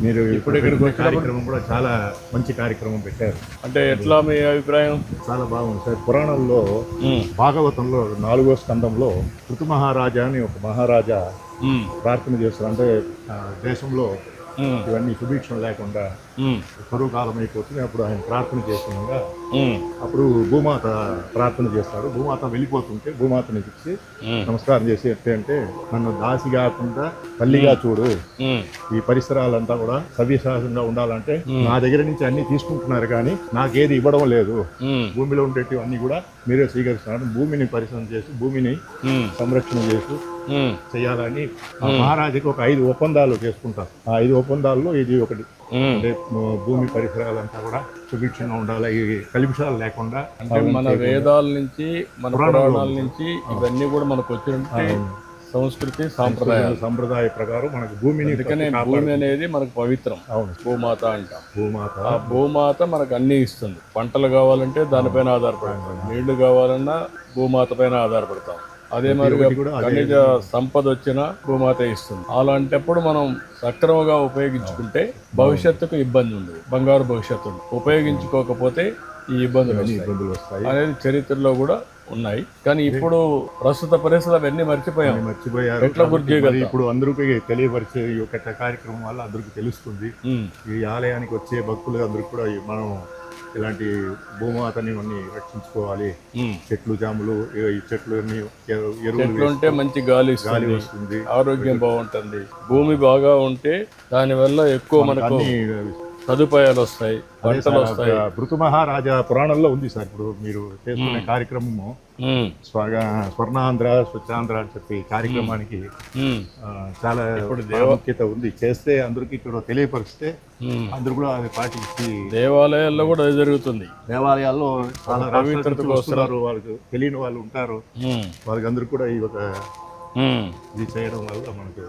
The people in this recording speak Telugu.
మీరు ఇప్పుడు ఇక్కడికి వచ్చినప్పుడు- కార్యక్రమం కూడా చాలా మంచి కార్యక్రమం పెట్టారు. అంటే ఎట్లా మీ అభిప్రాయం? చాలా బాగుంది సార్. పురాణంలో భాగవతంలో నాలుగో స్కందంలో ఋతు మహారాజా అని ఒక మహారాజా ప్రార్థన చేస్తారు. అంటే దేశంలో ఇవన్నీ సుభిక్షం లేకుండా కరువు కాలం అయిపోతుంది అప్పుడు ఆయన ప్రార్థన చేస్తుండగా అప్పుడు భూమాత ప్రార్థన చేస్తారు భూమాత వెళ్ళిపోతుంటే భూమాతని ఉమ్, నమస్కారం చేసి ఎట్టే అంటే నన్ను దాసి కాకుండా తల్లిగా చూడు. ఈ పరిసరాలంతా కూడా సవ్యసాధంగా ఉండాలంటే నా దగ్గర నుంచి అన్ని తీసుకుంటున్నారు కానీ నాకేది ఇవ్వడం లేదు. భూమిలో ఉండేటివి అన్ని కూడా మీరే స్వీకరిస్తున్నారు. భూమిని పరిశ్రమ చేసి భూమిని సంరక్షణ చేసి చేయాలని మహారాజుకి ఒక ఐదు ఒప్పందాలు చేసుకుంటారు. ఆ ఐదు ఒప్పందాల్లో ఇది ఒకటి. అంటే భూమి పరిసరాలంతా కూడా సుభిక్షంగా ఉండాలి. ఈ కలుషాలు లేకుండా అంటే మన వేదాల నుంచి మన పురాణాల నుంచి ఇవన్నీ కూడా మనకు వచ్చినట్టు సంస్కృతి సాంప్రదాయాలు. సంప్రదాయ ప్రకారం మనకు భూమిని అందుకనే భూమి అనేది మనకు పవిత్రం. అవును. భూమాత అంటాం. భూమాత. ఆ భూమాత మనకు అన్ని ఇస్తుంది. పంటలు కావాలంటే దానిపైన ఆధారపడతాం. నీళ్ళు కావాలన్నా భూమాత పైన ఆధారపడతాం. అదే మరి ఖనిజ సంపద వచ్చినా భూమాత ఇస్తుంది. అలాంటప్పుడు మనం సక్రమంగా ఉపయోగించుకుంటే భవిష్యత్తుకు ఇబ్బంది ఉండదు. బంగారు భవిష్యత్తు ఉపయోగించుకోకపోతే ఈ ఇబ్బందులు ఇబ్బందులు వస్తాయి. అనేది చరిత్రలో కూడా ఉన్నాయి. కానీ ఇప్పుడు ప్రస్తుత పరిస్థితులు అవన్నీ మర్చిపోయాం. మర్చిపోయారు. ఎట్లా గుర్తు? ఇప్పుడు అందరికీ తెలియపరిచే ఈ యొక్క కార్యక్రమం వల్ల అందరికీ తెలుస్తుంది. ఈ ఆలయానికి వచ్చే భక్తులు అందరికీ కూడా మనం ఇలాంటి భూమాతని అన్ని రక్షించుకోవాలి. చెట్లు జాములు ఈ చెట్లు ఎరువులు చెట్లు ఉంటే మంచి గాలి గాలి వస్తుంది. ఆరోగ్యం బాగుంటుంది. భూమి బాగా ఉంటే దానివల్ల ఎక్కువ మనకు సదుపాయాలు వస్తాయి పంటలు వస్తాయి భృతు మహారాజా పురాణంలో ఉంది సార్. ఇప్పుడు మీరు చేసుకునే కార్యక్రమము స్వర్ణాంధ్ర స్వచ్ఛాంధ్ర అని చెప్పి కార్యక్రమానికి చాలా ప్రాముఖ్యత ఉంది. చేస్తే అందరికీ ఇక్కడ తెలియపరిస్తే. అందరూ కూడా అది పాటించి దేవాలయాల్లో కూడా అది జరుగుతుంది. దేవాలయాల్లో చాలా పవిత్రత వస్తున్నారు. వాళ్ళకి తెలియని వాళ్ళు ఉంటారు. వాళ్ళకి అందరూ కూడా ఈ ఒక. ఇది చేయడం వల్ల మనకు